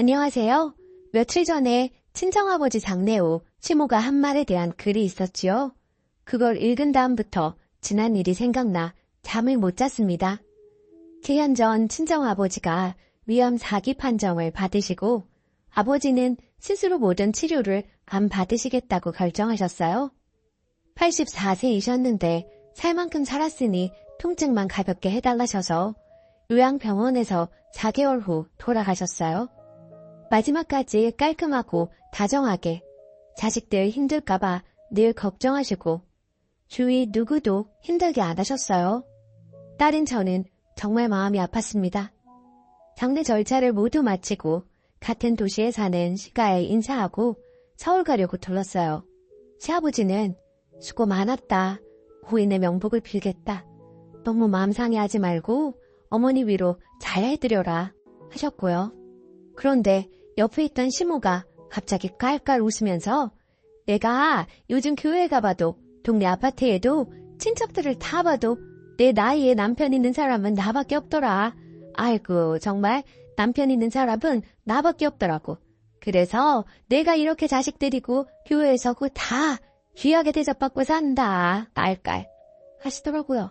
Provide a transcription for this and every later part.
안녕하세요. 며칠 전에 친정아버지 장례 후 시모가 한 말에 대한 글이 있었지요. 그걸 읽은 다음부터 지난 일이 생각나 잠을 못 잤습니다. 7년 전 친정아버지가 위암 4기 판정을 받으시고 아버지는 스스로 모든 치료를 안 받으시겠다고 결정하셨어요. 84세이셨는데 살 만큼 살았으니 통증만 가볍게 해달라셔서 요양병원에서 4개월 후 돌아가셨어요. 마지막까지 깔끔하고 다정하게 자식들 힘들까봐 늘 걱정하시고 주위 누구도 힘들게 안 하셨어요. 딸인 저는 정말 마음이 아팠습니다. 장례 절차를 모두 마치고 같은 도시에 사는 시가에 인사하고 서울 가려고 들렀어요. 시아버지는 수고 많았다. 고인의 명복을 빌겠다. 너무 마음 상해하지 말고 어머니 위로 잘 해드려라 하셨고요. 그런데 옆에 있던 시모가 갑자기 깔깔 웃으면서 내가 요즘 교회 가봐도 동네 아파트에도 친척들을 다 봐도 내 나이에 남편 있는 사람은 나밖에 없더라. 아이고 정말 남편 있는 사람은 나밖에 없더라고. 그래서 내가 이렇게 자식 들이고 교회에서 그다 귀하게 대접받고 산다. 알깔 하시더라고요.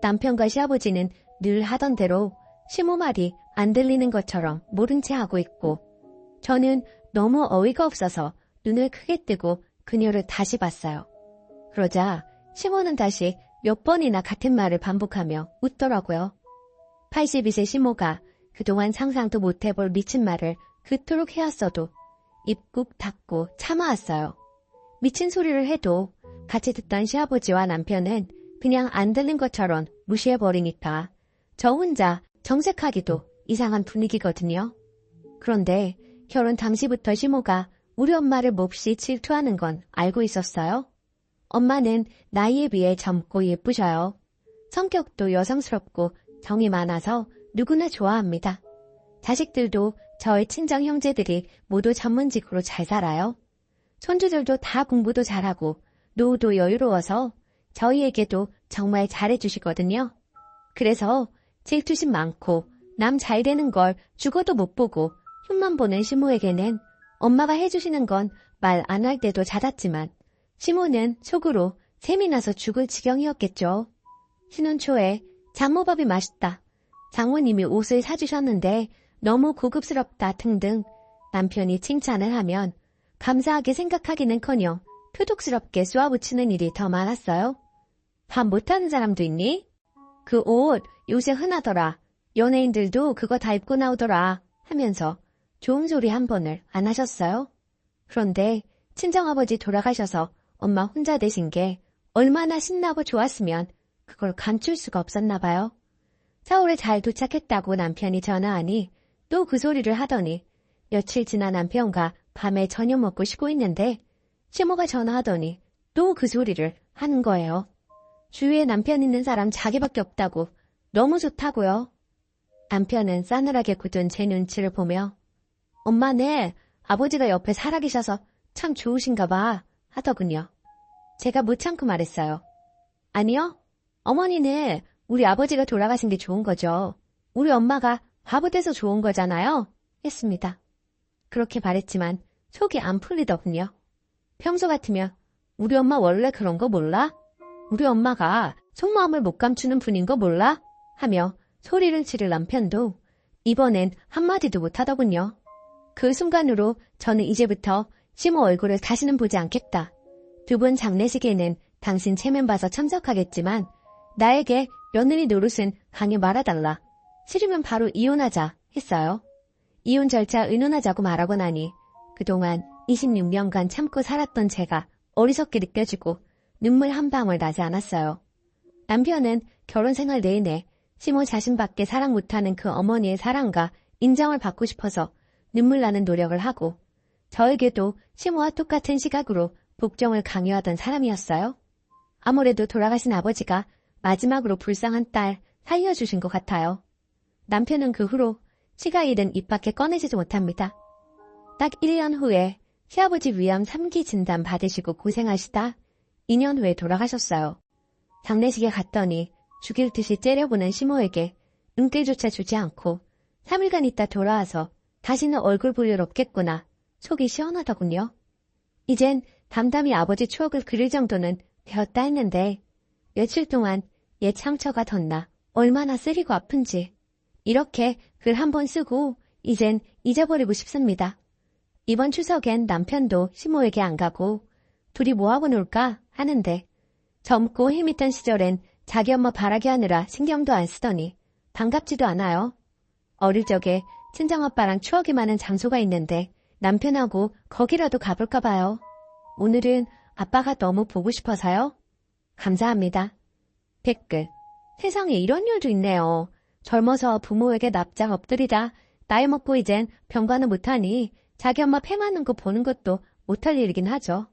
남편과 시아버지는 늘 하던 대로 시모 말이 안 들리는 것처럼 모른 채 하고 있고 저는 너무 어이가 없어서 눈을 크게 뜨고 그녀를 다시 봤어요. 그러자 시모는 다시 몇 번이나 같은 말을 반복하며 웃더라고요. 82세 시모가 그동안 상상도 못해볼 미친 말을 그토록 해왔어도 입국 닫고 참아왔어요. 미친 소리를 해도 같이 듣던 시아버지와 남편은 그냥 안 들린 것처럼 무시해버리니까 저 혼자 정색하기도 이상한 분위기거든요. 그런데 결혼 당시부터 시모가 우리 엄마를 몹시 질투하는 건 알고 있었어요. 엄마는 나이에 비해 젊고 예쁘셔요. 성격도 여성스럽고 정이 많아서 누구나 좋아합니다. 자식들도 저의 친정 형제들이 모두 전문직으로 잘 살아요. 손주들도 다 공부도 잘하고 노후도 여유로워서 저희에게도 정말 잘해주시거든요. 그래서 질투심 많고 남 잘 되는 걸 죽어도 못 보고 흉만 보는 시모에게는 엄마가 해주시는 건 말 안 할 때도 잦았지만 시모는 속으로 샘이 나서 죽을 지경이었겠죠. 신혼 초에 장모밥이 맛있다. 장모님이 옷을 사주셨는데 너무 고급스럽다 등등 남편이 칭찬을 하면 감사하게 생각하기는커녕 표독스럽게 쏘아붙이는 일이 더 많았어요. 밥 못하는 사람도 있니? 그 옷 요새 흔하더라. 연예인들도 그거 다 입고 나오더라 하면서 좋은 소리 한 번을 안 하셨어요? 그런데 친정아버지 돌아가셔서 엄마 혼자 되신 게 얼마나 신나고 좋았으면 그걸 감출 수가 없었나 봐요. 서울에 잘 도착했다고 남편이 전화하니 또 그 소리를 하더니 며칠 지나 남편과 밤에 저녁 먹고 쉬고 있는데 시모가 전화하더니 또 그 소리를 하는 거예요. 주위에 남편 있는 사람 자기밖에 없다고 너무 좋다고요. 남편은 싸늘하게 굳은 제 눈치를 보며 엄마 네 아버지가 옆에 살아계셔서 참 좋으신가 봐 하더군요. 제가 못 참고 말했어요. 아니요. 어머니는 우리 아버지가 돌아가신 게 좋은 거죠. 우리 엄마가 바보 돼서 좋은 거잖아요. 했습니다. 그렇게 말했지만 속이 안 풀리더군요. 평소 같으면 우리 엄마 원래 그런 거 몰라? 우리 엄마가 속마음을 못 감추는 분인 거 몰라? 하며 소리를 지를 남편도 이번엔 한마디도 못하더군요. 그 순간으로 저는 이제부터 시모 얼굴을 다시는 보지 않겠다. 두 분 장례식에는 당신 체면 봐서 참석하겠지만 나에게 며느리 노릇은 강요 말아달라. 싫으면 바로 이혼하자 했어요. 이혼 절차 의논하자고 말하고 나니 그동안 26년간 참고 살았던 제가 어리석게 느껴지고 눈물 한 방울 나지 않았어요. 남편은 결혼 생활 내내 시모 자신밖에 사랑 못하는 그 어머니의 사랑과 인정을 받고 싶어서 눈물 나는 노력을 하고 저에게도 시모와 똑같은 시각으로 복종을 강요하던 사람이었어요. 아무래도 돌아가신 아버지가 마지막으로 불쌍한 딸 살려주신 것 같아요. 남편은 그 후로 시가 일은 입 밖에 꺼내지도 못합니다. 딱 1년 후에 시아버지 위암 3기 진단 받으시고 고생하시다 2년 후에 돌아가셨어요. 장례식에 갔더니 죽일 듯이 째려보는 시모에게 은길조차 주지 않고 3일간 있다 돌아와서 다시는 얼굴 볼 일 없겠구나. 속이 시원하더군요. 이젠 담담히 아버지 추억을 그릴 정도는 되었다 했는데 며칠 동안 옛 상처가 덧나 얼마나 쓰리고 아픈지 이렇게 글 한 번 쓰고 이젠 잊어버리고 싶습니다. 이번 추석엔 남편도 시모에게 안 가고 둘이 뭐하고 놀까 하는데 젊고 힘있던 시절엔 자기 엄마 바라게 하느라 신경도 안 쓰더니 반갑지도 않아요. 어릴 적에 친정아빠랑 추억이 많은 장소가 있는데 남편하고 거기라도 가볼까 봐요. 오늘은 아빠가 너무 보고 싶어서요. 감사합니다. 댓글. 세상에 이런 일도 있네요. 젊어서 부모에게 납작 엎드리다 나이 먹고 이젠 병관을 못하니 자기 엄마 폐 맞는 거 보는 것도 못할 일이긴 하죠.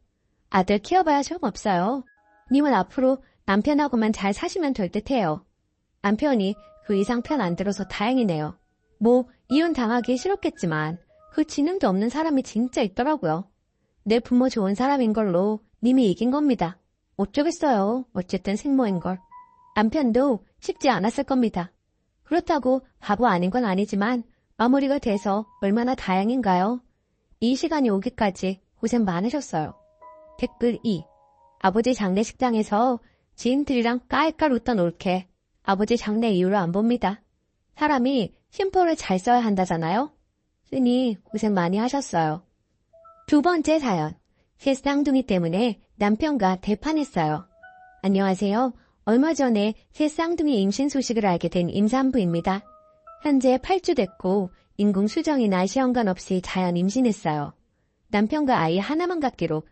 아들 키워봐야 소용없어요. 님은 앞으로 남편하고만 잘 사시면 될 듯해요. 남편이 그 이상 편 안 들어서 다행이네요. 뭐 이혼 당하기 싫었겠지만 그 지능도 없는 사람이 진짜 있더라고요. 내 부모 좋은 사람인 걸로 님이 이긴 겁니다. 어쩌겠어요. 어쨌든 생모인 걸. 남편도 쉽지 않았을 겁니다. 그렇다고 바보 아닌 건 아니지만 마무리가 돼서 얼마나 다행인가요? 이 시간이 오기까지 고생 많으셨어요. 댓글 2. 아버지 장례식장에서 지인들이랑 깔깔 웃던 올케. 아버지 장례 이후로 안 봅니다. 사람이 심포를 잘 써야 한다잖아요? 쓰니 고생 많이 하셨어요. 두 번째 사연. 새 쌍둥이 때문에 남편과 대판했어요. 안녕하세요. 얼마 전에 새 쌍둥이 임신 소식을 알게 된 임산부입니다. 현재 8주 됐고 인공 수정이나 시험관 없이 자연 임신했어요. 남편과 아이 하나만 갖기로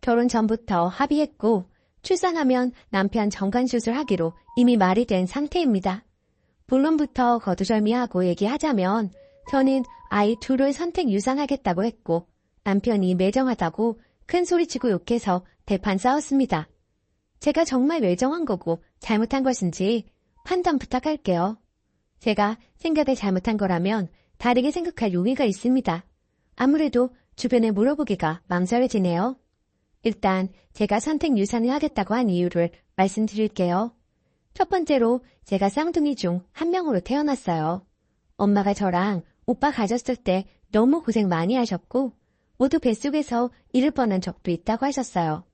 결혼 전부터 합의했고 출산하면 남편 정관 수술 하기로 이미 말이 된 상태입니다. 본론부터 거두절미하고 얘기하자면 저는 아이 둘을 선택 유산하겠다고 했고 남편이 매정하다고 큰 소리치고 욕해서 대판 싸웠습니다. 제가 정말 매정한 거고 잘못한 것인지 판단 부탁할게요. 제가 생각을 잘못한 거라면 다르게 생각할 용의가 있습니다. 아무래도 주변에 물어보기가 망설여지네요. 일단 제가 선택 유산을 하겠다고 한 이유를 말씀드릴게요. 첫 번째로 제가 쌍둥이 중 한 명으로 태어났어요. 엄마가 저랑 오빠 가졌을 때 너무 고생 많이 하셨고 모두 뱃속에서 잃을 뻔한 적도 있다고 하셨어요.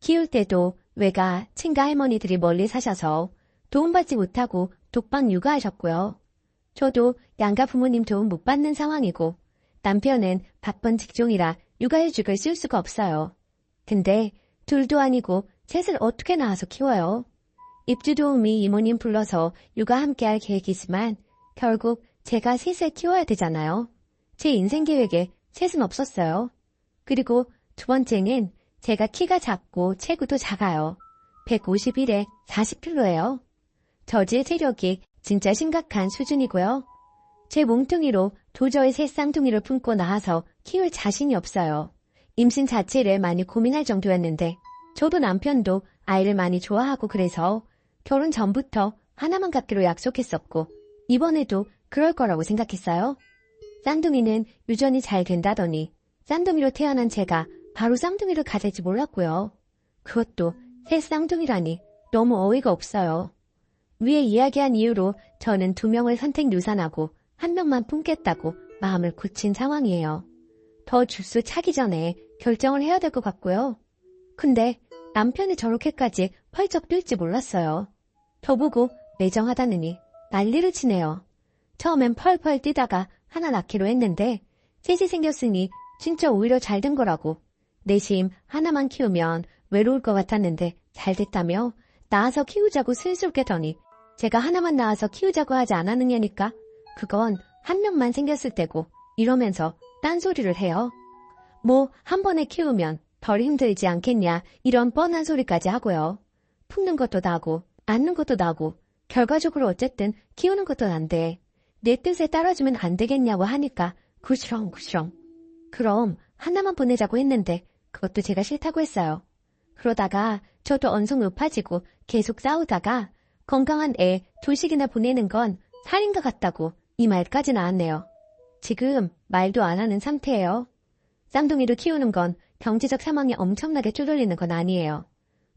키울 때도 외가 친가 할머니들이 멀리 사셔서 도움받지 못하고 독방 육아하셨고요. 저도 양가 부모님 도움 못 받는 상황이고 남편은 바쁜 직종이라 육아휴직을 쓸 수가 없어요. 근데 둘도 아니고 셋을 어떻게 낳아서 키워요? 입주 도우미 이모님 불러서 육아 함께할 계획이지만 결국 제가 셋을 키워야 되잖아요. 제 인생 계획에 셋은 없었어요. 그리고 두 번째는 제가 키가 작고 체구도 작아요. 151에 40kg예요. 저지의 체력이 진짜 심각한 수준이고요. 제 몸뚱이로 도저히 새 쌍둥이를 품고 나와서 키울 자신이 없어요. 임신 자체를 많이 고민할 정도였는데 저도 남편도 아이를 많이 좋아하고 그래서 결혼 전부터 하나만 갖기로 약속했었고 이번에도 그럴 거라고 생각했어요. 쌍둥이는 유전이 잘 된다더니 쌍둥이로 태어난 제가 바로 쌍둥이를 가질지 몰랐고요. 그것도 새 쌍둥이라니 너무 어이가 없어요. 위에 이야기한 이유로 저는 두 명을 선택 유산하고 한 명만 품겠다고 마음을 굳힌 상황이에요. 더 주스 차기 전에 결정을 해야 될 것 같고요. 근데 남편이 저렇게까지 펄쩍 뛸지 몰랐어요. 저보고 매정하다느니 난리를 치네요. 처음엔 펄펄 뛰다가 하나 낳기로 했는데 셋이 생겼으니 진짜 오히려 잘 된 거라고. 내심 하나만 키우면 외로울 것 같았는데 잘 됐다며 낳아서 키우자고 슬슬 깨더니 제가 하나만 낳아서 키우자고 하지 않았느냐니까 그건 한 명만 생겼을 때고 이러면서 딴소리를 해요. 뭐 한 번에 키우면 덜 힘들지 않겠냐 이런 뻔한 소리까지 하고요. 품는 것도 나고 안는 것도 나고 결과적으로 어쨌든 키우는 것도 난데 내 뜻에 따라주면 안 되겠냐고 하니까 구시렁 구시렁. 그럼 하나만 보내자고 했는데 그것도 제가 싫다고 했어요. 그러다가 저도 언성 높아지고 계속 싸우다가 건강한 애 둘씩이나 보내는 건 살인 것 같다고 이 말까지 나왔네요. 지금 말도 안 하는 상태예요. 쌍둥이로 키우는 건 경제적 상황이 엄청나게 쪼들리는 건 아니에요.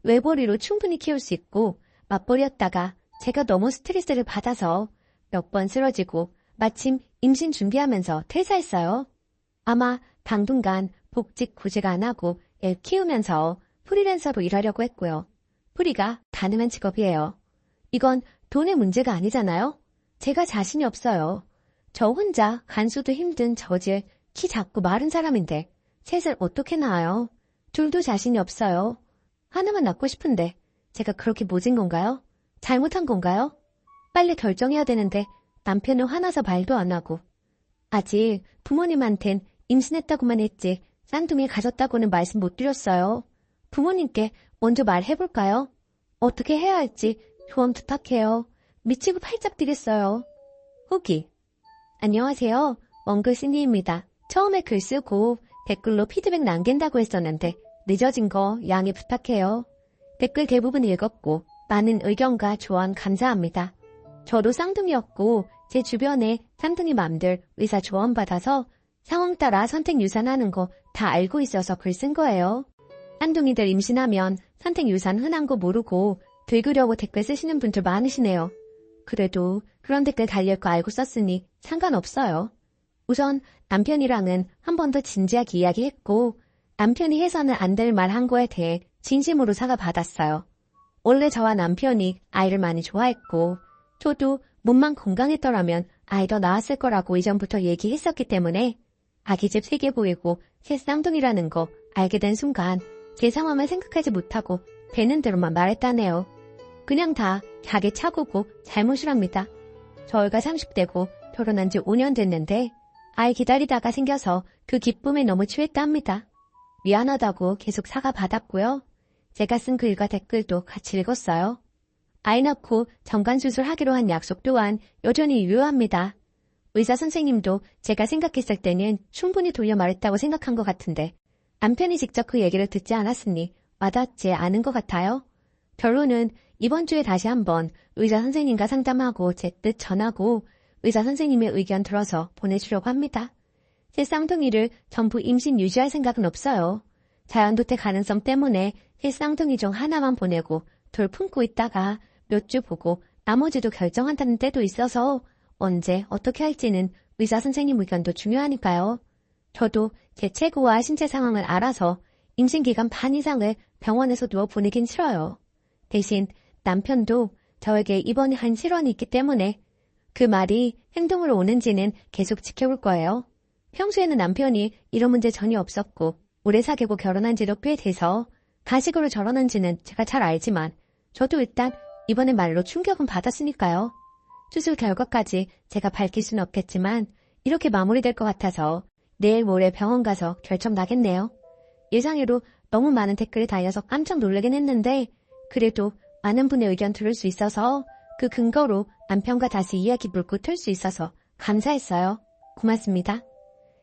외벌이로 충분히 키울 수 있고 맞벌이였다가 제가 너무 스트레스를 받아서 몇 번 쓰러지고 마침 임신 준비하면서 퇴사했어요. 아마 당분간 복직 구직 안 하고 애 키우면서 프리랜서로 일하려고 했고요. 프리가 가능한 직업이에요. 이건 돈의 문제가 아니잖아요. 제가 자신이 없어요. 저 혼자 간수도 힘든 저질 키 작고 마른 사람인데 셋을 어떻게 낳아요? 둘도 자신이 없어요. 하나만 낳고 싶은데 제가 그렇게 모진 건가요? 잘못한 건가요? 빨리 결정해야 되는데 남편은 화나서 말도 안 하고 아직 부모님한텐 임신했다고만 했지 쌍둥이 가졌다고는 말씀 못 드렸어요. 부모님께 먼저 말해볼까요? 어떻게 해야 할지 조언 부탁해요. 미치고 팔짝 뛰겠어요. 후기 안녕하세요. 원글씨니입니다. 처음에 글 쓰고 댓글로 피드백 남긴다고 했었는데 늦어진 거 양해 부탁해요. 댓글 대부분 읽었고 많은 의견과 조언 감사합니다. 저도 쌍둥이였고 제 주변에 쌍둥이 맘들 의사 조언 받아서 상황 따라 선택 유산하는 거 다 알고 있어서 글 쓴 거예요. 쌍둥이들 임신하면 선택 유산 흔한 거 모르고 들으려고 댓글 쓰시는 분들 많으시네요. 그래도 그런 댓글 달릴 거 알고 썼으니 상관없어요. 우선 남편이랑은 한 번 더 진지하게 이야기했고 남편이 해서는 안 될 말 한 거에 대해 진심으로 사과받았어요. 원래 저와 남편이 아이를 많이 좋아했고 저도 몸만 건강했더라면 아이도 낳았을 거라고 이전부터 얘기했었기 때문에 아기집 세게 보이고 새 쌍둥이라는 거 알게 된 순간 제 상황을 생각하지 못하고 되는 대로만 말했다네요. 그냥 다 자기 착오고 잘못이랍니다. 저희가 30대고 결혼한 지 5년 됐는데 아이 기다리다가 생겨서 그 기쁨에 너무 취했답니다. 미안하다고 계속 사과 받았고요. 제가 쓴 글과 댓글도 같이 읽었어요. 아이 낳고 정관수술 하기로 한 약속 또한 여전히 유효합니다. 의사 선생님도 제가 생각했을 때는 충분히 돌려 말했다고 생각한 것 같은데 남편이 직접 그 얘기를 듣지 않았으니 와닿지 않은 것 같아요. 결론은 이번 주에 다시 한번 의사 선생님과 상담하고 제 뜻 전하고 의사 선생님의 의견 들어서 보내주려고 합니다. 제 쌍둥이를 전부 임신 유지할 생각은 없어요. 자연도태 가능성 때문에 새 쌍둥이 중 하나만 보내고 돌 품고 있다가 몇 주 보고 나머지도 결정한다는 때도 있어서 언제 어떻게 할지는 의사 선생님 의견도 중요하니까요. 저도 제 체구와 신체 상황을 알아서 임신 기간 반 이상을 병원에서 누워 보내긴 싫어요. 대신 남편도 저에게 입원이 한 실언이 있기 때문에 그 말이 행동으로 오는지는 계속 지켜볼 거예요. 평소에는 남편이 이런 문제 전혀 없었고 오래 사귀고 결혼한 지도 꽤 돼서 가식으로 저러는지는 제가 잘 알지만 저도 일단 이번에 말로 충격은 받았으니까요. 수술 결과까지 제가 밝힐 수는 없겠지만 이렇게 마무리될 것 같아서 내일 모레 병원 가서 결정 나겠네요. 예상외로 너무 많은 댓글이 달려서 깜짝 놀라긴 했는데 그래도 많은 분의 의견 들을 수 있어서 그 근거로 남편과 다시 이야기 물고 틀 수 있어서 감사했어요. 고맙습니다.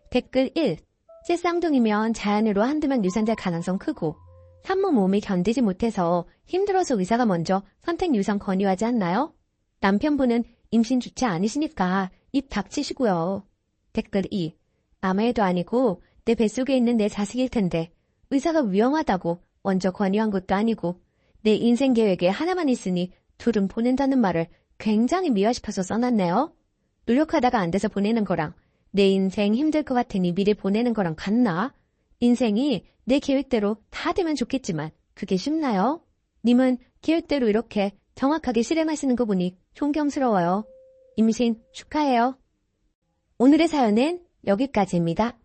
댓글 1. 제 쌍둥이면 자연으로 한두 명 유산될 가능성 크고 산모 몸이 견디지 못해서 힘들어서 의사가 먼저 선택 유산 권유하지 않나요? 남편분은 임신 주체 아니시니까 입 닥치시고요. 댓글 2. 아무 애도 아니고 내 뱃속에 있는 내 자식일 텐데 의사가 위험하다고 먼저 권유한 것도 아니고 내 인생 계획에 하나만 있으니 둘은 보낸다는 말을 굉장히 미화시켜서 써놨네요. 노력하다가 안 돼서 보내는 거랑 내 인생 힘들 것 같으니 미리 보내는 거랑 같나? 인생이 내 계획대로 다 되면 좋겠지만 그게 쉽나요? 님은 계획대로 이렇게 정확하게 실행하시는 거 보니 존경스러워요. 임신 축하해요. 오늘의 사연은 여기까지입니다.